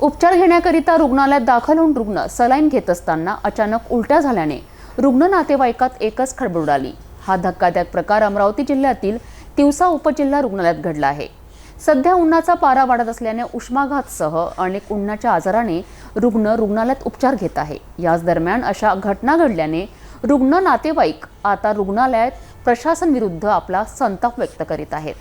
उपचार घेण्याकरिता रुग्णालयात दाखल होऊन रुग्ण सलाईन घेत असताना अचानक उलट्या झाल्याने रुग्ण नातेवाईकात एकच खळबळ उडाली. हा धक्कादायक प्रकार अमरावती जिल्ह्यातील तिवसा उपजिल्हा रुग्णालयात घडला आहे. सध्या उन्हाचा पारा वाढत असल्याने उष्माघातसह अनेक उन्हाच्या आजाराने रुग्ण रुग्णालयात उपचार घेत आहे. याच दरम्यान अशा घटना घडल्याने रुग्ण नातेवाईक आता रुग्णालयात प्रशासन विरुद्ध आपला संताप व्यक्त करीत आहेत.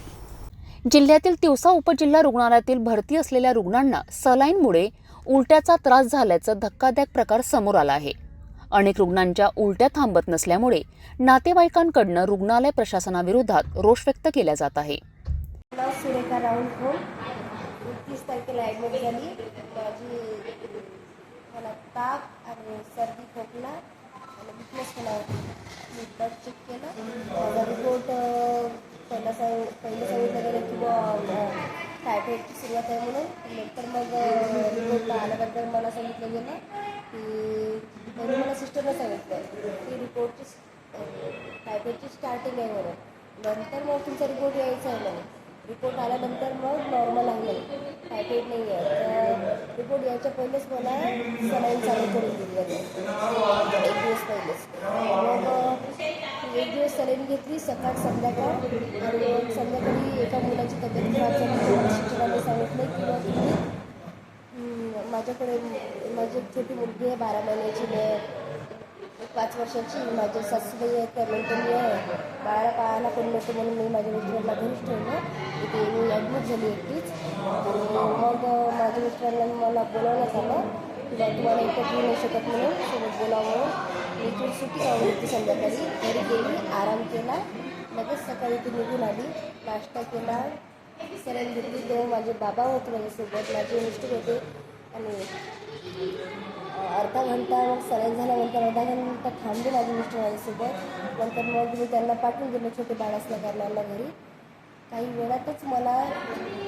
जिल्ह्यातील तिवसा उपजिल्हा रुग्णालयातील भरती असलेल्या रुग्णांना सलाईनमुळे उलट्याचा त्रास झाल्याचा धक्कादायक प्रकार समोर आला आहे. अनेक रुग्णांच्या उलट्या थांबत नसल्यामुळे नातेवाईकांकडनं रुग्णालय प्रशासनाविरोधात रोष व्यक्त केला जात आहे. सुरेखा राहुल हो. खोल तारखेला ॲडमिट झाली. माझी मला ताप आणि सर्दी खोकला. आणि विकनेस पण आहे मी ब्लड चेक केलं. माझा रिपोर्ट पहिला सांग पहिलं सांगितलं गेलं की बुवा टायफॉईडची सुरुवात आहे म्हणून. नंतर मग रिपोर्ट आल्यानंतर मला सांगितलं गेलं की पहिले मला सिस्टरनं सांगितलं. की रिपोर्टची टायफॉईडची स्टार्टिंग आहे म्हणून. नंतर मग तुमचा रिपोर्ट यायचा आहे म्हणून. रिपोर्ट आल्यानंतर मग नॉर्मल आहे. टायफॉईड नाही आहे. तर रिपोर्ट यायच्या पहिलेच मला सलाईन चालू करून दिली आहे. एक दिवस पहिलेच. मग एक दिवस सलाईन घेतली सकाळ संध्याकाळ. आणि मग संध्याकाळी एका मुलाची तब्येत खराब झाली. शिक्षकांनी सांगितलं की मग तुम्ही माझ्याकडे माझी छोटी मुलगी आहे बारा महिन्याची. मी पाच वर्षाची माझे सासूबाई आहेत त्या मेंटली आहे. बाळाला पाहायला कोण नव्हतं म्हणून मी माझ्या मिस्टरांना घरीच ठेवलं. तिथे मी ॲडमिट झाली एकटीच. आणि मग माझ्या मिस्टरांना मला बोलावण्यात आलं की तुम्हाला एकटं ठेवू नाही शकत म्हणून सोबत बोलावं मी इथून सुट्टी जाऊन होती संध्याकाळी घरी गेली आराम केला. लगेच सकाळी ती निघून आली. नाश्ता केला. सलाईन घेतली. तेव्हा माझे बाबा होते माझ्यासोबत. माझे मिस्टर होते. आणि अर्धा घंटा मग सलाईन झाल्यानंतर अर्धा घंटा थांबले माझे मिस्टर माझ्यासोबत. नंतर मग मी त्यांना पाठवून दिलं छोटे बाळासला असल्या घरी. काही वेळातच मला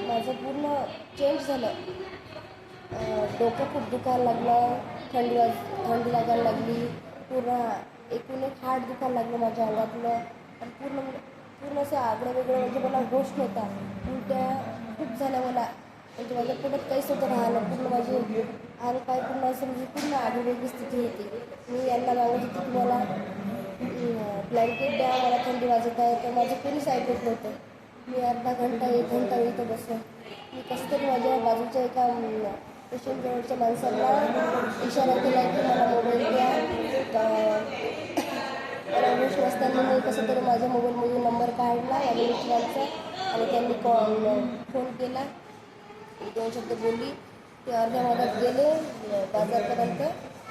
माझं पूर्ण चेंज झालं. डोकं खूप दुखायला लागलं थंडी वाज थंडी लागायला लागली. पूर्ण एकूण एक हार्ट दुखायला लागलं माझ्या अंगातलं. आणि पूर्ण पूर्ण असं आगळं वेगळं म्हणजे मला होश नव्हता. उलट्या खूप झाल्या मला. म्हणजे माझ्या पोटात काहीच होतं राहिलं पूर्ण माझे आणि पाय पूर्ण असं म्हणजे पूर्ण आगळीवेगळी स्थिती होती. मी यांना मागत होती की मला ब्लँकेट द्या मला थंडी वाजत आहे तर माझं कोणीच ऐकत नव्हतं. मी अर्धा घंटा एक घंटा इथं बसलो. मी कसं तरी माझ्या बाजूच्या एका पेशंट जवळच्या माणसाला इशारा केला की मला मोबाईल द्या. तर मला नसताना मी कसं तरी माझ्या मोबाईलमधून नंबर काढला या मिस्टरांचा आणि त्यांनी कॉल फोन केला. दोन शब्द बोलली ते अर्ध्या भागात गेले बाजारपर्यंत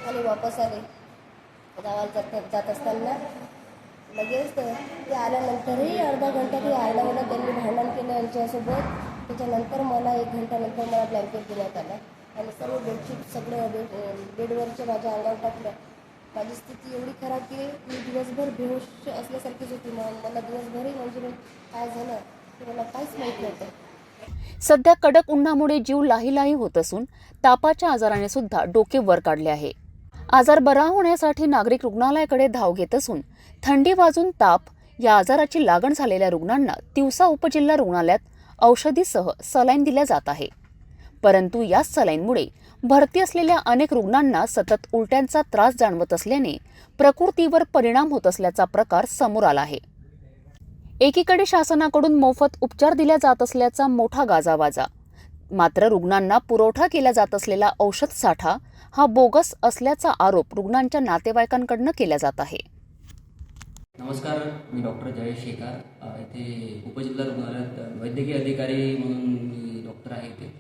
आणि वापस आले. गावाला जात जात असताना लगेच ते ते आल्यानंतरही अर्धा घंटा ते आल्यावर त्यांनी भांडण केलं यांच्यासोबत. त्याच्यानंतर मला एक घंट्यानंतर मला ब्लँकेट देण्यात आलं. आणि सर्व बेडशीट सगळं बेड बेडवरच्या माझ्या अंगावर टाकलं. माझी स्थिती एवढी खराब की मी दिवसभर बेहोश असल्यासारखीच होती. मग मला दिवसभरही म्हणजे काय झालं ते मला काहीच माहीत नव्हतं. सध्या कडक उन्हामुळे जीव लाहीलाही होत असून तापाच्या आजाराने सुद्धा डोके वर काढले आहे. आजार बरा होण्यासाठी नागरिक रुग्णालयाकडे धाव घेत असून थंडी वाजून ताप या आजाराची लागण झालेल्या रुग्णांना तिवसा उपजिल्हा रुग्णालयात औषधीसह सलाईन दिल्या जात आहे. परंतु याच सलाईनमुळे भरती असलेल्या अनेक रुग्णांना सतत उलट्यांचा त्रास जाणवत असल्याने प्रकृतीवर परिणाम होत असल्याचा प्रकार समोर आला आहे. एकीकडे शासनाकडून मोफत उपचार दिल्या जात असल्याचा मोठा गाजावाजा. मात्र रुग्णांना पुरवठा केला जात असलेला औषध साठा हा बोगस असल्याचा आरोप रुग्णांच्या नातेवाईकांकडनं केला जात आहे. नमस्कार मी डॉक्टर जयेश शेकार अ, इथे उपजिल्हा रुग्णालयात वैद्यकीय अधिकारी म्हणून मी डॉक्टर आहे इथे.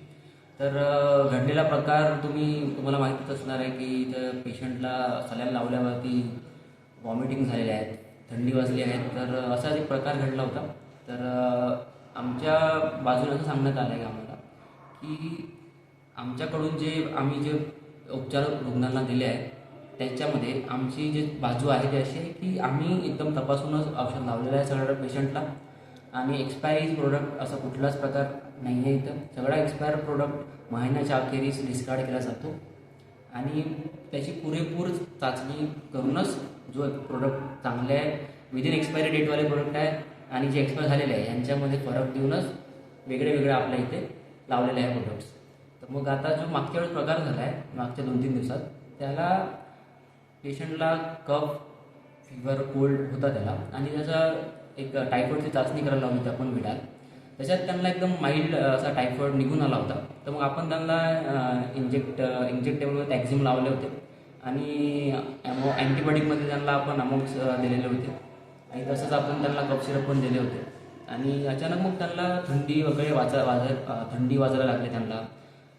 तर घडलेला प्रकार तुम्ही तुम्हाला माहितीच असणार आहे की त्या पेशंटला सलाईन लावल्यावरती व्हॉमिटिंग झालेल्या आहेत. थंडी वाजली आहे. तर असा एक प्रकार घडला होता. तर आमच्या बाजूला असं सांगण्यात आलं आहे आम्हाला की आमच्याकडून जे आम्ही जे उपचार रुग्णांना दिले आहेत त्याच्यामध्ये आमची जी बाजू आहे ती अशी आहे की आम्ही एकदम तपासूनच औषध लावलेलं आहे सगळ्या पेशंटला आणि एक्सपायरी प्रोडक्ट असा कुठलाच प्रकार नाही आहे इथं. सगळा एक्सपायर प्रोडक्ट महिन्याच्या अखेरीस डिस्कार्ड केला जातो. आणि त्याची पुरेपूर चाचणी करूनच जो प्रोडक्ट चांगले आहे विदिन एक्सपायरी डेटवाले प्रोडक्ट आहे आणि जे एक्सपायर झालेले आहे यांच्यामध्ये फरक देऊनच वेगळे वेगळे आपल्या इथे लावलेले आहे प्रोडक्ट्स तर मग आता जो मागच्या वेळेस प्रकार झाला आहे मागच्या दोन तीन दिवसात त्याला पेशंटला कफ फिवर कोल्ड होता त्याला. आणि त्याचा एक टायफॉईडची चाचणी करायला लावली होती आपण विडाल त्याच्यात त्यांना एकदम माइल्ड असा टायफॉईड निघून आला होता. तर मग आपण त्यांना इंजेक्ट इंजेक्टेबल टॅक्झिम लावले होते. आणि ॲमो अँटीबायोटिकमध्ये त्यांना आपण अमोक्स दिलेले होते. आणि तसंच आपण त्यांना कफ सिरप पण दिले होते. आणि अचानक मग त्यांना थंडी वगैरे वाचा वाजा थंडी वाजायला लागली त्यांना.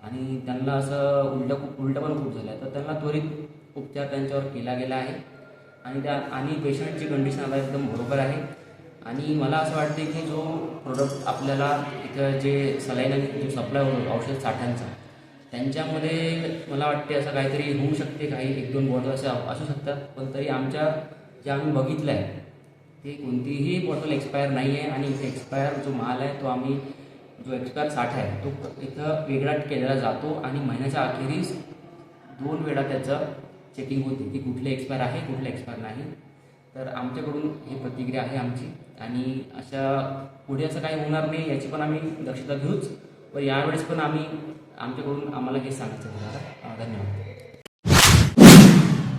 आणि त्यांना असं उलटं खूप उलटं पण खूप झालं. तर त्यांना त्वरित उपचार त्यांच्यावर केला गेला आहे. आणि त्या आणि पेशंटची कंडिशन आता एकदम बरोबर आहे. आणि मला असं वाटते की जो प्रोडक्ट आपल्याला इथं जे सलाईन आणि जो सप्लाय होतो औषध साठ्यांचा त्यांच्यामध्ये मला वाटते असं काहीतरी होऊ शकते काही एक दोन बॉटल असे असू शकतात. पण तरी आमच्या जे आम्ही बघितलं आहे ते कोणतीही बॉटल एक्सपायर नाही आहे आणि इथे एक्सपायर जो माल आहे तो आम्ही जो एक्सपायर साठा आहे तो इथं वेगळा केलेला जातो आणि महिन्याच्या अखेरीस दोन वेळा त्याचं चेकिंग होते की कुठले एक्सपायर आहे कुठले एक्सपायर नाही. तर आमच्याकडून ही प्रतिक्रिया आहे आमची. आणि अशा पुढे असं काही होणार नाही याची पण आम्ही दक्षता घेऊच. पण यावेळेस पण आम्ही आमच्याकडून आम्हाला हे सांगायचं होणार धन्यवाद.